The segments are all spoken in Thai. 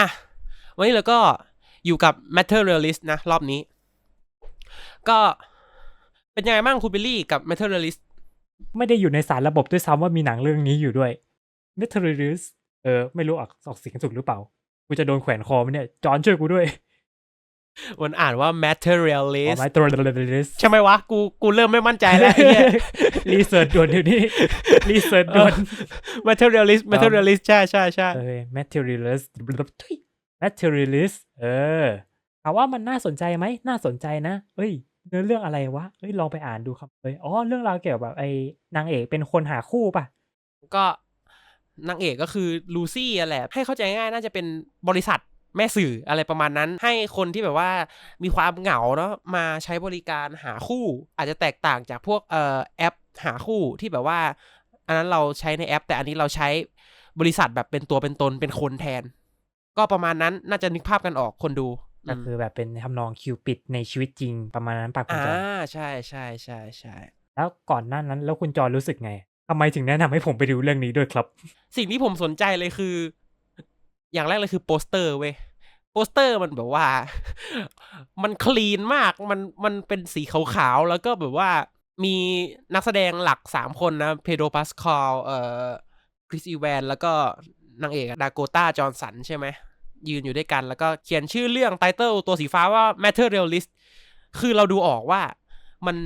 อะ วันนี้เราก็อยู่กับ Materialist นะ รอบนี้ ก็เป็นยังไงบ้างคุณบิลลี่กับ Materialist ไม่ได้อยู่ในสารระบบด้วยซ้ำว่ามีหนังเรื่องนี้อยู่ด้วย m e t a l i s เออ ไม่รู้ออกออกเสียงถูกหรือเปล่า กูจะโดนแขวนคอไหมเนี่ย จอนช่วยกูด้วย มันอ่านว่าอ๋อ Materialist ไม t a l i s ใช่ไหมวะ กู กูเริ่มไม่มั่นใจแล้วไอ้เหี้ยรีเสิร์ชด่วนเดี๋ยวนี้รีเสิร์ชด่วน Materialist Materialist ใช่ใช่ใช่เออ materialist materialist เออถามว่ามันน่าสนใจไหม น่าสนใจนะ เอ้ย เนื้อเรื่องอะไรวะ เอ้ย ลองไปอ่านดูครับเอ้ยอ๋อ เรื่องราวเกี่ยวกับไอ้นางเอกเป็นคนหาคู่ป่ะ ก็นางเอกก็คือลูซี่อะแหละ ให้เข้าใจง่ายน่าจะเป็นบริษัท แม่สื่ออะไรประมาณนั้น ให้คนที่แบบว่ามีความเหงาเนาะมาใช้บริการหาคู่ อาจจะแตกต่างจากพวกเอ่อแอปหาคู่ที่แบบว่า อันนั้นเราใช้ในแอป แต่อันนี้เราใช้บริษัทแบบเป็นตัวเป็นตนเป็นคนแทน ก็ประมาณนั้นน่าจะนึกภาพกันออกคนดูก็คือแบบเป็นทำนองคิวปิดในชีวิตจริงประมาณนั้นป่ะคุณอ่าจอนใช่ใช่ใช่ใช่แล้วก่อนหน้านั้นแล้วคุณจอนรู้สึกไงทำไมถึงแนะนำให้ผมไปดูเรื่องนี้ด้วยครับ สิ่งที่ผมสนใจเลยคือ อย่างแรกเลยคือโปสเตอร์เว้ยโปสเตอร์มันแบบว่า มันคลีนมากมันมันเป็นสีขาวๆ แล้วก็แบบว่ามีนักแสดงหลักสามคนนะเพโดปัสคอลเอ่อคริสอีแวน แล้วก็นางเอกดาโกต้าจอห์นสันใช่ไหม ยืนอยู่ด้วยกันแล้วก็เขียนชื่อเรื่องไตเติลตัวสีฟ้าว่า Materialist คือเราดูออกว่ามัน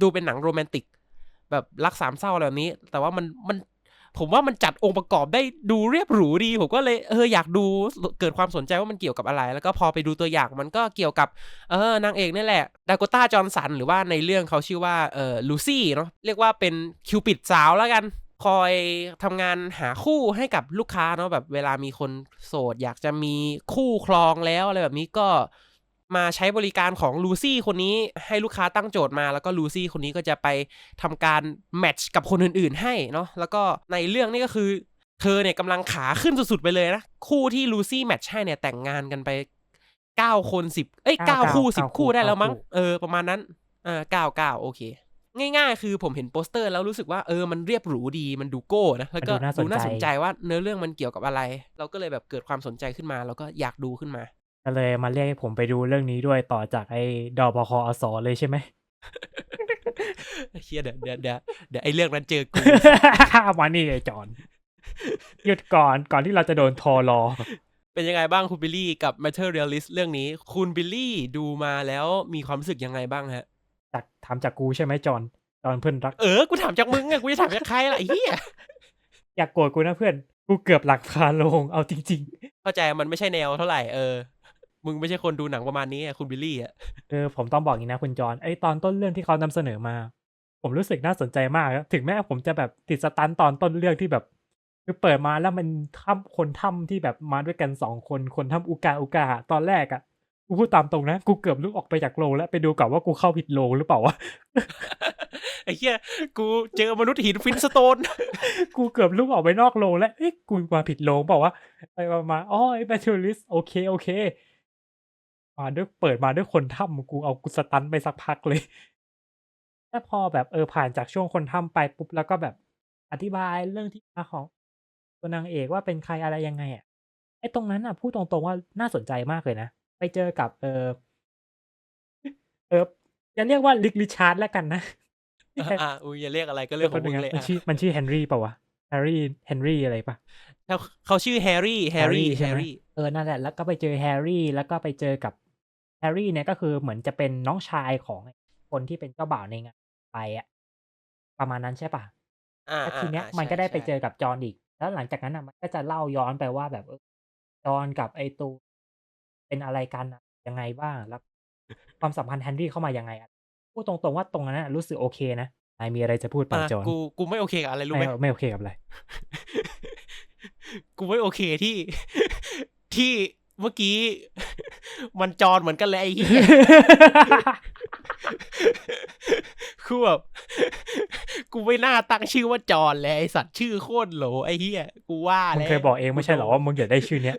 ดูเป็นหนังโรแมนติก แบบรักสามเศร้าอะไรแบบนี้ แต่ว่ามันมัน ผมว่ามันจัดองค์ประกอบได้ดูเรียบหรูดี ผมก็เลยเอออยากดูเกิดความสนใจว่ามันเกี่ยวกับอะไร แล้วก็พอไปดูตัวอย่างมันก็เกี่ยวกับเออนางเอกนี่แหละดากต้าจอห์นสันหรือว่าในเรื่องเขาชื่อว่าเออลูซี่เนาะเรียกว่าเป็นคิวปิดสาวแล้วกันคอยทำงานหาคู่ให้กับลูกค้าเนาะแบบเวลามีคนโสด อยากจะมีคู่ครองแล้วอะไรแบบนี้ก็ มาใช้บริการของลูซี่คนนี้ให้ลูกค้าตั้งโจทย์มา แล้วก็ลูซี่คนนี้ก็จะไปทำการแมทช์กับคนอื่นๆ ให้เนาะแล้วก็ในเรื่องนี้ก็คือ เธอเนี่ยกำลังขาขึ้นสุดๆไปเลยนะ คู่ที่ลูซี่แมทช์ให้เนี่ยแต่งงานกันไปเก้าคนสิบเอ้ยเก้าเก้าคู่เก้าสิบคู่คู่ได้แล้วมั้งเก้าคู่เออประมาณนั้นเออเก้าเก้าโอเค ง่ายๆ คือผมเห็นโปสเตอร์แล้วรู้สึกว่าเออมันเรียบหรูดีมันดูโก้นะแล้วก็มันดูน่าสนใจดูน่าสนใจว่าเนื้อเรื่องมันเกี่ยวกับอะไร เราก็เลยแบบเกิดความสนใจขึ้นมา แล้วก็อยากดูขึ้นมา ก็เลยมาเรียกให้ผมไปดูเรื่องนี้ด้วยต่อจากไอ้ดอปคอสเลยใช่ไหมเฮียเดี๋ยวเดี๋ยวเดี๋ยวเดี๋ยวไอ้เรื่องนั้นเจอกูมานี่ไอ้จอนหยุดก่อนก่อนที่เราจะโดนทอรอ เป็นยังไงบ้างคุณบิลลี่กับ Materialist เรื่องนี้ คุณบิลลี่ดูมาแล้วมีความรู้สึกยังไงบ้างฮะจากถามจากกูใช่ไหมจอนจอนเพื่อนรัก เออ กูถามจากมึงอะกูจะถามจากใครล่ะไอ้เหี้ยอยากโกรธกูนะเพื่อน กูเกือบหลักคาลงเอาจริงเข้าใจมันไม่ใช่แนวเท่าไหร่เออ มึงไม่ใช่คนดูหนังประมาณนี้อะคุณบิลลี่อะๆเออผมต้องบอกอย่างนี้นะคุณจอนไอ้ตอนต้นเรื่องที่เขานำเสนอมา ผมรู้สึกน่าสนใจมากครับถึงแม้ผมจะแบบติดสตันตอนต้นเรื่องที่แบบคือเปิดมาแล้วมันถ้ำคนถ้ำที่แบบมาด้วยกันสองคนคนถ้ำอุกาอุกาตอนแรกอะ่ะกูพูดตามตรงนะ กูเกือบลุกออกไปจากโรงแล้วไปดูก่อนว่ากูเข้าผิดโรงหรือเปล่าวะไอ้เหี้ยกูเจอมนุษย์หินฟินสโตน กูเกือบลุกออกไปนอกโรงแล้วเอ๊ะกูมาผิดโรงเปล่าวะไปมามาอ๋อไอ้แบทเทอริสโอเคโอเค มาด้วยเปิดมาด้วยคนถ้ำกูเอากูสตันไปสักพักเลยแต่พอแบบเออผ่านจากช่วงคนถ้ำไปปุ๊บแล้วก็แบบอธิบายเรื่องที่มาของตัวนางเอกว่าเป็นใครอะไรยังไงอะไอ้ตรงนั้นอะพูดตรงๆว่าน่าสนใจมากเลยนะ ไปเจอกับเออเออจะเรียกว่าลิกลิชาร์ดแล้วกันนะอะอุ้ยอย่าเรียกอะไรก็เรื่องของมึงเลยมันอะชื่อมันชื่อเฮนรี่ป่าวะแฮร์รี่เฮนรี่อะไรปะเขาเขาชื่อแฮร์รี่แฮร์รี่ Harry แฮใช่ไหมร์รี่เออนั่นแหละแล้วก็ไปเจอแฮร์รี่แล้วก็ไปเจอกับ แฮร์รี่เนี่ยก็คือเหมือนจะเป็นน้องชายของคนที่เป็นเจ้าบ่าวในงานไปอะประมาณนั้นใช่ปะอ่าแล้วทีเนี้ยอ่ามันใช่ก็ได้ไปใช่เจอกับจอห์นอีก แล้วหลังจากนั้นอะมันก็จะเล่าย้อนไปว่าแบบเออจอห์นกับไอตูเป็นอะไรกันอะยังไงบ้างแล้วความสัมพันธ์แฮร์รี่เข้ามายังไงอะพูดตรงๆว่าตรงนั้นอะรู้สึกโอเคนะนายมีอะไรจะพูดป่ะอะจอห์นกูกูไม่โอเคกับอะไรรู้ไหมไม่ไม่โอเคกับอะไรกูไม่โอเคที่ที่เมื่อกี้ มันจอนเหมือนกันเลยไอ้เหี้ยคือแบบกูไม่น่าตั้งชื่อว่าจอนเลยไอสัตว์ชื่อโคตรโหลไอ้เหี้ยกูว่ามึงแล้วเคยบอกเองไม่ใช่เหรอว่ามึงอยากได้ชื่อเนี้ย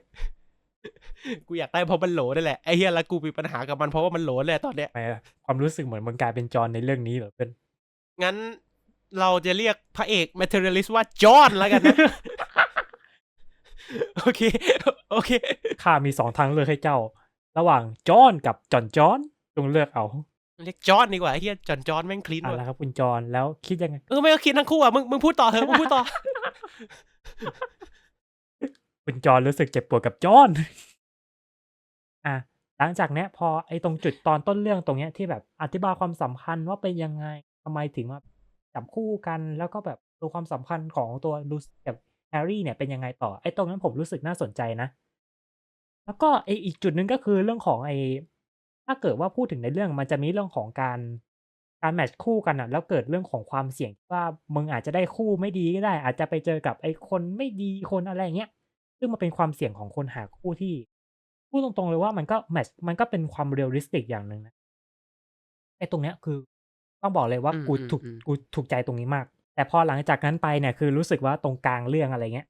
กูอยากได้เพราะมันโหลนั่นแหละไอ้เหี้ยแล้วกูมีปัญหากับมันเพราะว่ามันโหลเลยตอนเนี้ยทำไมอะความรู้สึกเหมือนมึงกลายเป็นจอห์นในเรื่องนี้เหรอเป็นงั้นเราจะเรียกพระเอก materialist ว่าจอห์นแล้วกันนะโอเค โอเค ข้ามีสองทางเลือกให้เจ้า ระหว่างจอห์นกับจอห์นจอห์นจงเลือกเอาเรียกจอห์นดีกว่าไอ้เฮียจอนจอห์นแม่งคลีนอะว่ะแล้วครับคุณจอห์นแล้วคิดยังไง เออไม่ก็คิดทั้งคู่อะมึงมึงพูดต่อเถอะมึงพูดต่อ คุณจอห์นรู้สึกเจ็บปวดกับจอห์นอะหลังจากเนี้ยพอไอ้ตรงจุดตอนต้นเรื่องตรงเนี้ยที่แบบอธิบายความสัมพันธ์ว่าเป็นยังไงทำไมถึงมาจับคู่กัน แล้วก็แบบตัวความสัมพันธ์ของตัวลูซกับแฮร์รี่เนี่ยเป็นยังไงต่อไอ้ตรงนั้นผมรู้สึกน่าสนใจนะ แล้วก็ไอ้อีกจุดหนึ่งก็คือเรื่องของไอ้ถ้าเกิดว่าพูดถึงในเรื่องมันจะมีเรื่องของการการแมทช์คู่กันอะ แล้วเกิดเรื่องของความเสี่ยงที่ว่ามึงอาจจะได้คู่ไม่ดีก็ได้ อาจจะไปเจอกับไอ้คนไม่ดีคนอะไรอย่างเงี้ยซึ่งมันเป็นความเสี่ยงของคนหาคู่ที่พูดตรงๆเลยว่ามันก็แมทช์มันก็เป็นความเรียลลิสติกอย่างหนึ่งนะไอ้ตรงเนี้ยคือต้องบอกเลยว่าอืมกูอืมถูกอืมกูถูกใจตรงนี้มาก แต่พอหลังจากนั้นไปเนี่ยคือรู้สึกว่าตรงกลางเรื่องอะไรเงี้ย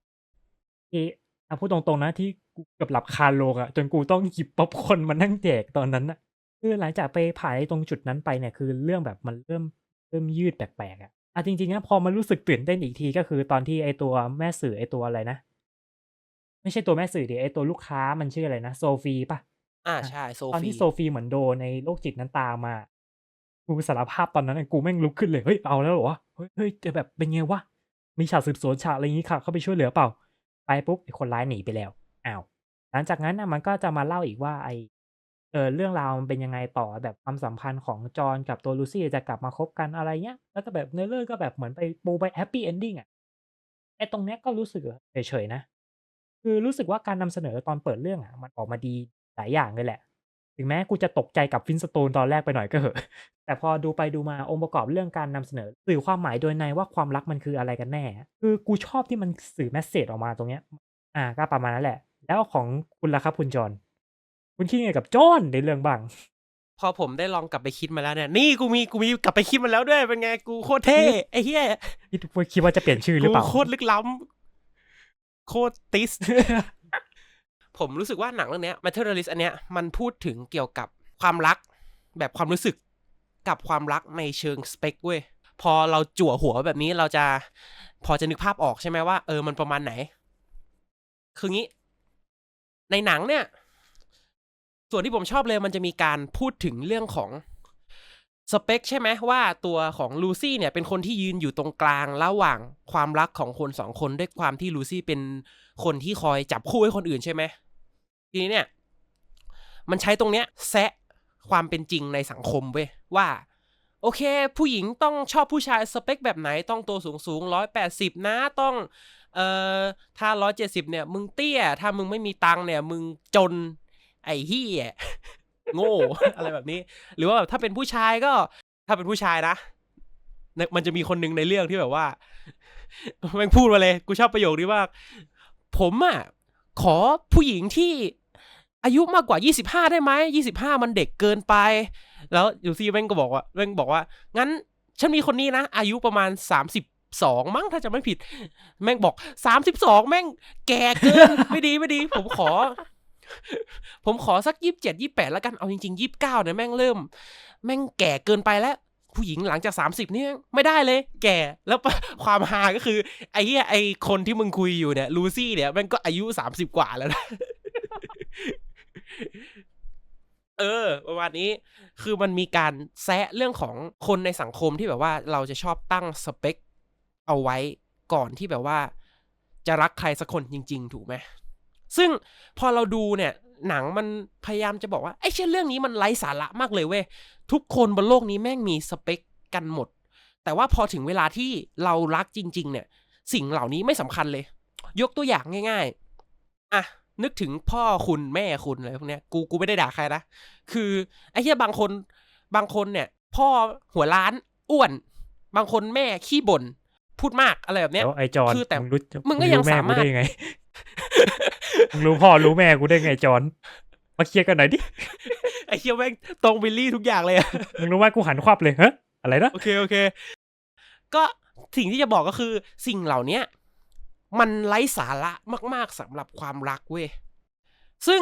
ที่เอาพูดตรงๆนะที่กูเกือบหลับคาโลงอะจนกูต้องหยิบป๊อปคอร์นมานั่งแดกตอนนั้นอะคือหลังจากไปผ่านไอ้ตรงจุดนั้นไปเนี่ยคือเรื่องแบบมันเริ่มเริ่มยืดแปลกๆอะอะจริงๆนะพอมันรู้สึกตื่นเต้นอีกทีก็คือตอนที่ไอ้ตัวแม่สื่อไอ้ตัวอะไรนะ ไม่ใช่ตัวแม่สื่อดิไอ้ตัวลูกค้ามันชื่ออะไรนะโซฟีปะอ่าใช่โซตอนฟีที่โซฟีเหมือนโดนในโรคจิตนั้นตามมากูสารภาพตอนนั้นน่ะกูแม่งลุกขึ้นเลยเฮ้ยเอาแล้วเหรอวะเฮ้ยเฮ้ยจะแบบเป็นไงวะมีฉากสืบสวนฉากอะไรอย่างงี้ค่ะ เข้าไปช่วยเหลือเปล่า ไปปุ๊บไอ้คนร้ายหนีไปแล้วอ้าวหลังจากนั้นนะมันก็จะมาเล่าอีกว่าไอเออเรื่องราวมันเป็นยังไงต่อแบบความสัมพันธ์ของจอห์นกับตัวลูซี่จะกลับมาคบกันอะไรเงี้ย แล้วก็แบบเนื้อเรื่องก็แบบเหมือนไปปูไปแฮปปี้เอนดิ้งอะไอตรงเนี้ยก็รู้สึกเฉยๆนะ คือรู้สึกว่าการนำเสนอตอนเปิดเรื่องอะ มันออกมาดีหลายอย่างเลยแหละ ถึงแม้กูจะตกใจกับฟินสโตนตอนแรกไปหน่อยก็เหอะ แต่พอดูไปดูมาองค์ประกอบเรื่องการนำเสนอ สื่อความหมายโดยในว่าความรักมันคืออะไรกันแน่ คือกูชอบที่มันสื่อแมสเซจออกมาตรงเนี้ย อ่าก็ประมาณนั้นแหละ แล้วของคุณล่ะครับคุณจอห์นคุณคิดยังไงกับจอห์นในเรื่องบ้างพอผมได้ลองกลับไปคิดมาแล้วเนี่ย นี่กูมีกูมีกลับไปคิดมาแล้วด้วยเป็นไงกูโคตรเท่ไอ้เหี้ยคิดคิดว่าจะเปลี่ยนชื่อหรือกูเปล่าโคตรลึกล้ำโคตรติส ผมรู้สึกว่าหนังเรื่องนี้ Materialist อันเนี้ยมันพูดถึงเกี่ยวกับความรัก แบบความรู้สึกกับความรักในเชิงสเปคเว้ยพอเราจั่วหัวแบบนี้เราจะพอจะนึกภาพออกใช่ไหมว่าเออมันประมาณไหน คืองี้ ในหนังเนี่ย ส่วนที่ผมชอบเลยมันจะมีการพูดถึงเรื่องของสเปคใช่ไหมว่าตัวของลูซี่เนี่ยเป็นคนที่ยืนอยู่ตรงกลางระหว่างความรักของคนสองคนด้วยความที่ลูซี่เป็น คนที่คอยจับคู่ให้คนอื่นใช่ไหมทีนี้เนี่ยมันใช้ตรงเนี้ยแซะความเป็นจริงในสังคมเว้ยว่า โอเค ผู้หญิงต้องชอบผู้ชายสเปคแบบไหนต้องตัวสูงสูงร้อยแปดสิบนะต้องเอ่อถ้าร้อยเจ็ดสิบเนี่ย มึงเตี้ย ถ้ามึงไม่มีตังค์เนี่ย มึงจนไอ้เฮียโง่ อะไรแบบนี้ หรือว่าแบบถ้าเป็นผู้ชายก็ ถ้าเป็นผู้ชายนะมันจะมีคนหนึ่งในเรื่องที่แบบว่าแม่งพูดมาเลย กูชอบประโยคนี้มาก ผมอะขอผู้หญิงที่อายุมากกว่า 25 ได้ไหม25 มันเด็กเกินไป แล้วอยู่ซี่แม่งก็บอกว่าแม่งบอกว่า งั้นฉันมีคนนี้นะ อายุประมาณ 32 มั้งถ้าจะไม่ผิด แม่งบอก 32 แม่งแก่เกิน ไม่ดีไม่ดี ผมขอ ผมขอสักยี่สิบเจ็ดยี่แปดแล้วกัน เอาจริงๆยี่สิบเก้าเนี่ยแม่งเริ่ม แม่งแก่เกินไปแล้ว ผู้หญิงหลังจากสามสิบนี่แม่งไม่ได้เลย แก่แล้วความฮาก็คือ ไอ้เหี้ยไอ้คนที่มึงคุยอยู่เนี่ยลูซี่เนี่ยม่งก็อายุสามสิบกว่าแล้วนะเออประมาณนี้คือมันมีการแซะเรื่องของคนในสังคมที่แบบว่าเราจะชอบตั้งสเปค เอาไว้ก่อนที่แบบว่า จะรักใครสักคนจริง ๆ ถูกไหมซึ่งพอเราดูเนี่ย หนังมันพยายามจะบอกว่าไอ้เช่นเรื่องนี้มันไร้สาระมากเลยเว้ยทุกคนบนโลกนี้แม่งมีสเปคกันหมด แต่ว่าพอถึงเวลาที่เรารักจริง ๆ เนี่ย สิ่งเหล่านี้ไม่สำคัญเลย ยกตัวอย่างง่าย ๆอะนึกถึงพ่อคุณแม่คุณอะไรพวกเนี้ยกูกูไม่ได้ด่าใครนะคือไอ้เหี้ยบางคนบางคนเนี่ย พ่อหัวล้านอ้วน บางคนแม่ขี้บ่นพูดมากอะไรแบบเนี้ยแล้วไอ้จอนคือแต่มึงรู้มึงก็ยังรู้แม่สามารถกูได้ยังไง มึงรู้พ่อรู้แม่กูได้ไงจอน มาเคลียร์กันหน่อยดิ ไอ้เหี้ยแม่งตรงบิลลี่ทุกอย่างเลยอะมึงรู้ว่ากูหันควับเลยฮะอะไรนะ โอเค โอเค ก็สิ่งที่จะบอกก็คือสิ่งเหล่าเนี้ย มันไร้สาระมาก ๆสำหรับความรักเว้ย ซึ่ง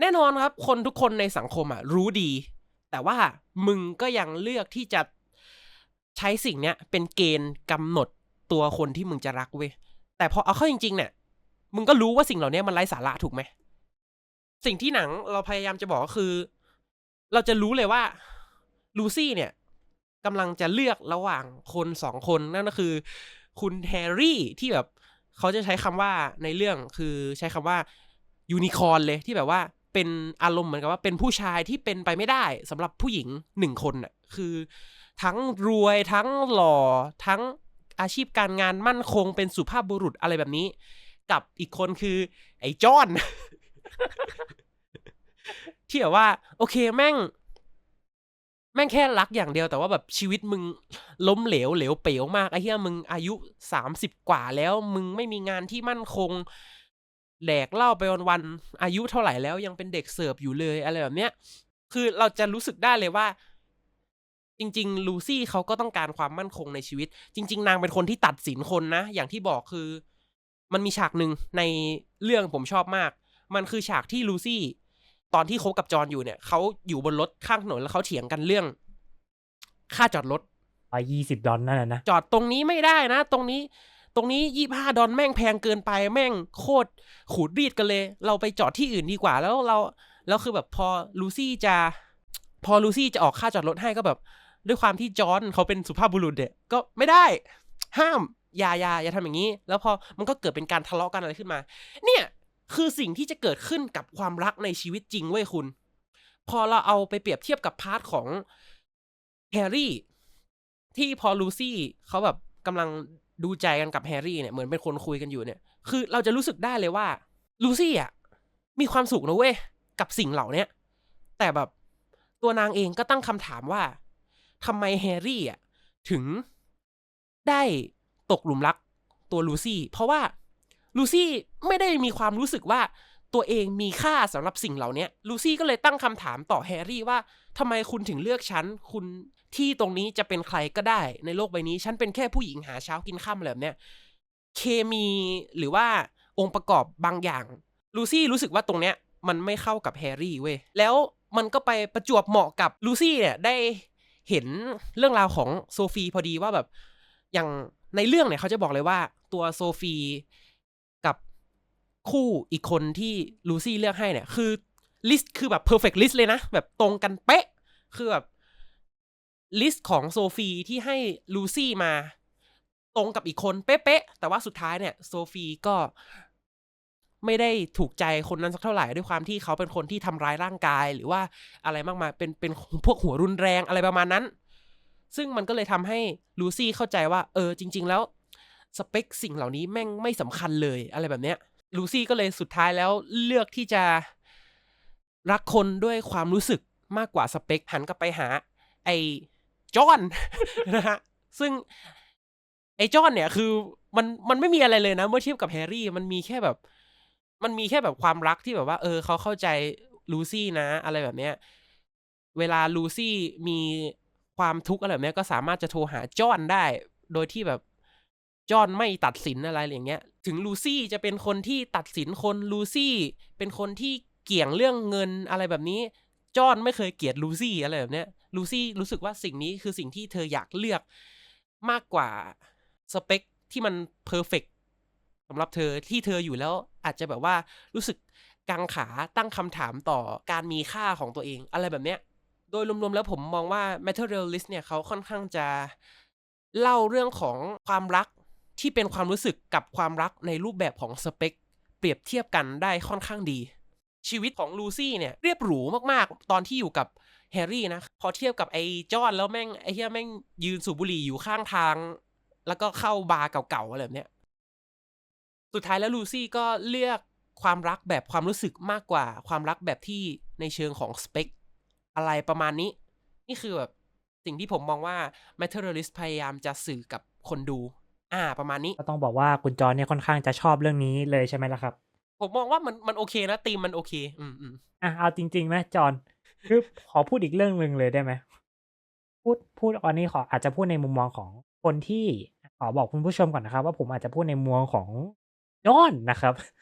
แน่นอนครับ คนทุกคนในสังคมอะ รู้ดี แต่ว่ามึงก็ยังเลือกที่จะใช้สิ่งเนี้ย เป็นเกณฑ์กำหนดตัวคนที่มึงจะรักเว้ย แต่พอเอาเข้าจริงๆเนี่ย มึงก็รู้ว่าสิ่งเหล่านี้มันไร้สาระถูกไหม สิ่งที่หนังเราพยายามจะบอกก็คือ เราจะรู้เลยว่าลูซี่เนี่ยกำลังจะเลือกระหว่างคนสองคนนั่นก็คือ คุณแฮร์รี่ที่แบบเขาจะใช้คำว่าในเรื่องคือใช้คำว่ายูนิคอร์นเลยที่แบบว่าเป็นอารมณ์เหมือนกับว่าเป็นผู้ชายที่เป็นไปไม่ได้สำหรับผู้หญิงหนึ่งคนน่ะคือ ทั้งรวยทั้งหล่อทั้งอาชีพการงานมั่นคงเป็นสุภาพบุรุษอะไรแบบนี้ กับอีกคนคือไอ้จอนที่แบบว่า โอเคแม่ง แม่งแค่รักอย่างเดียวแต่ว่าแบบชีวิตมึงล้มเหลวเหลวเป๋วมากไอ้เหี้ยมึงอายุสามสิบกว่าแล้ว มึงไม่มีงานที่มั่นคงแดกเล้าไปวันๆอายุเท่าไหร่แล้วยังเป็นเด็กเสิร์ฟอยู่เลยอะไรแบบเนี้ย คือเราจะรู้สึกได้เลยว่า จริง ๆ ลูซี่เขาก็ต้องการความมั่นคงในชีวิต จริง ๆ นางเป็นคนที่ตัดสินคนนะ อย่างที่บอกคือ มันมีฉากหนึ่งในเรื่องผมชอบมาก มันคือฉากที่ลูซี่ตอนที่คบกับจอห์นอยู่เนี่ยเขาอยู่บนรถข้างถนนแล้วเขาเถียงกันเรื่อง ค่าจอดรถร้อยยี่สิบดอลนั่นแหละนะจอดตรงนี้ไม่ได้นะ ตรงนี้ ตรงนี้ยี่ห้าดอลแม่งแพงเกินไปแม่งโคตรขูดรีดกันเลย เราไปจอดที่อื่นดีกว่าแล้วเราแล้วคือแบบพอลูซี่จะ พอลูซี่จะออกค่าจอดรถให้ก็แบบ ด้วยความที่จอห์นเขาเป็นสุภาพบุรุษเนี่ยก็ไม่ได้ ห้าม อย่าอย่าอย่าทำอย่างนี้ แล้วพอมันก็เกิดเป็นการทะเลาะกันอะไรขึ้นมา เนี่ยคือสิ่งที่จะเกิดขึ้นกับความรักในชีวิตจริงเว้ยคุณ พอเราเอาไปเปรียบเทียบกับพาร์ทของแฮร์รี่ที่พอลูซี่เขาแบบกำลังดูใจกันกับแฮร์รี่เนี่ยเหมือนเป็นคนคุยกันอยู่เนี่ย คือเราจะรู้สึกได้เลยว่าลูซี่อะมีความสุขนะเว้ยกับสิ่งเหล่าเนี้ยแต่แบบตัวนางเองก็ตั้งคำถามว่าทำไมแฮร์รี่อะถึงได้ ตกหลุมรักตัวลูซี่ เพราะว่าลูซี่ไม่ได้มีความรู้สึกว่าตัวเองมีค่าสำหรับสิ่งเหล่านี้ลูซี่ก็เลยตั้งคำถามต่อแฮร์รี่ว่าทำไมคุณถึงเลือกฉัน คุณที่ตรงนี้จะเป็นใครก็ได้ในโลกใบนี้ ฉันเป็นแค่ผู้หญิงหาเช้ากินข้ามแบบเนี้ยเคมีหรือว่าองค์ประกอบบางอย่างลูซี่รู้สึกว่าตรงเนี้ยมันไม่เข้ากับแฮร์รี่เว้ยแล้วมันก็ไปประจวบเหมาะกับลูซี่เนี่ยได้เห็นเรื่องราวของโซฟีพอดีว่าแบบอย่าง ในเรื่องเนี่ยเขาจะบอกเลยว่าตัวโซฟีกับคู่อีกคนที่ลูซี่เลือกให้เนี่ย คือลิสต์คือแบบ perfect list เลยนะ แบบตรงกันเป๊ะ คือแบบลิสต์ของโซฟีที่ให้ลูซี่มา ตรงกับอีกคนเป๊ะๆแต่ว่าสุดท้ายเนี่ยโซฟีก็ไม่ได้ถูกใจคนนั้นสักเท่าไหร่ด้วยความที่เขาเป็นคนที่ทำร้ายร่างกายหรือว่าอะไรมากมายเป็นเป็นพวกหัวรุนแรงอะไรประมาณนั้น ซึ่งมันก็เลยทำให้ลูซี่เข้าใจว่า เออจริง ๆ แล้วสเปคสิ่งเหล่านี้แม่งไม่สำคัญเลยอะไรแบบเนี้ยลูซี่ก็เลยสุดท้ายแล้วเลือกที่จะรักคนด้วยความรู้สึกมากกว่าสเปค หันกลับไปหา ไอ้จอห์นนะฮะซึ่งไอ้จอห์นเนี่ยคือมันมันไม่มีอะไรเลยนะ เมื่อเทียบกับแฮร์รี่มันมีแค่แบบ มันมีแค่แบบความรักที่แบบว่า เออเขาเข้าใจลูซี่นะ อะไรแบบเนี้ย เวลาลูซี่มี ความทุกข์อะไรแบบนี้ก็สามารถจะโทรหาจอนได้ โดยที่แบบจอนไม่ตัดสินอะไรอย่างเงี้ย ถึงลูซี่จะเป็นคนที่ตัดสินคนลูซี่ เป็นคนที่เกี่ยงเรื่องเงินอะไรแบบนี้ จอนไม่เคยเกลียดลูซี่อะไรแบบเนี้ยลูซี่รู้สึกว่าสิ่งนี้คือสิ่งที่เธออยากเลือกมากกว่าสเปคที่มันเพอร์เฟกสำหรับเธอที่เธออยู่แล้วอาจจะแบบว่ารู้สึกกังขาตั้งคำถามต่อการมีค่าของตัวเองอะไรแบบเนี้ย โดยรวมๆแล้วผมมองว่า Materialist เนี่ยเขาค่อนข้างจะเล่าเรื่องของความรักที่เป็นความรู้สึกกับความรักในรูปแบบของสเปค เปรียบเทียบกันได้ค่อนข้างดี ชีวิตของลูซี่เนี่ยเรียบหรูมากๆ ตอนที่อยู่กับแฮร์รี่นะ พอเทียบกับไอ้จอนแล้วแม่งไอ้เฮียแม่งยืนสูบบุหรี่อยู่ข้างทาง แล้วก็เข้าบาร์เก่าๆอะไรแบบเนี้ยสุดท้ายแล้วลูซี่ก็เลือกความรักแบบความรู้สึกมากกว่า ความรักแบบที่ในเชิงของสเปค อะไรประมาณนี้ นี่คือแบบสิ่งที่ผมมองว่า Materialist พยายามจะสื่อกับคนดู อ่า ประมาณนี้ ก็ต้องบอกว่าคุณจอห์นเนี่ยค่อนข้างจะชอบเรื่องนี้เลยใช่ไหมล่ะครับ ผมมองว่ามันมันโอเคนะธีมมันโอเค อืมอืมอะเอาจริงๆไหมจอห์นคือขอพูดอีกเรื่องหนึ่งเลยได้ไหมพูดพูดอันนี้ขออาจจะพูดในมุมมองของคนที่ขอบอกคุณผู้ชมก่อนนะครับ ว่าผมอาจจะพูดในมุมมองของจอห์นนะครับเนี่ย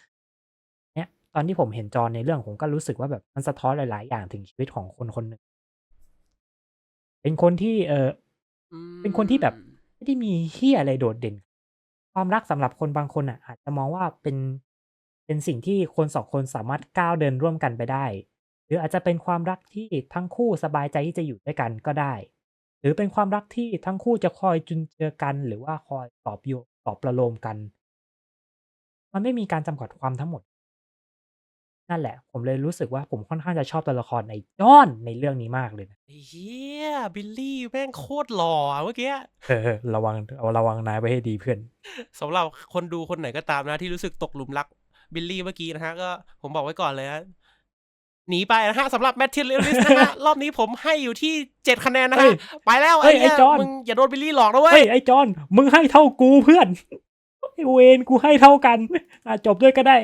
ตอนที่ผมเห็นจอห์นในเรื่องผมก็รู้สึกว่าแบบมันสะท้อนหลาย ๆ อย่างถึงชีวิตของคนคนหนึ่ง เป็นคนที่เอออืมเป็นคนที่แบบไม่ได้มีเฮียอะไรโดดเด่น ความรักสำหรับคนบางคนอะ อาจจะมองว่าเป็นเป็นสิ่งที่คนสองคนสามารถก้าวเดินร่วมกันไปได้ หรืออาจจะเป็นความรักที่ทั้งคู่สบายใจที่จะอยู่ด้วยกันก็ได้ หรือเป็นความรักที่ทั้งคู่จะคอยจุนเจือกัน หรือว่าคอยปลอบโยปลอบประโลมกัน มันไม่มีการจำกัดความทั้งหมด นั่นแหละ ผมเลยรู้สึกว่าผมค่อนข้างจะชอบตัวละครในจอห์นในเรื่องนี้มากเลยนะ ไอ้เฮียบิลลี่แม่งโคตรหล่ออะเมื่อกี้ เออระวังเอาระวังนายไว้ให้ดีเพื่อน สำหรับคนดูคนไหนก็ตามนะที่รู้สึกตกหลุมรักบิลลี่เมื่อกี้นะฮะก็ผมบอกไว้ก่อนเลยนะหนีไปนะฮะสำหรับแมทเทียลิสนะฮะ รอบนี้ผมให้อยู่ที่เจ็ดคะแนนนะเฮ้ฮะ ยไปแล้วเฮ้ยไอ้เหี้ยไอ้จอห์นมึงอย่าโดนบิลลี่หลอกนะเว้เฮ้ยยไอ้จอห์นมึงให้เท่ากูเพื่อนไอ้เวนกูให้เท่ากันอะจบด้วยก็ได้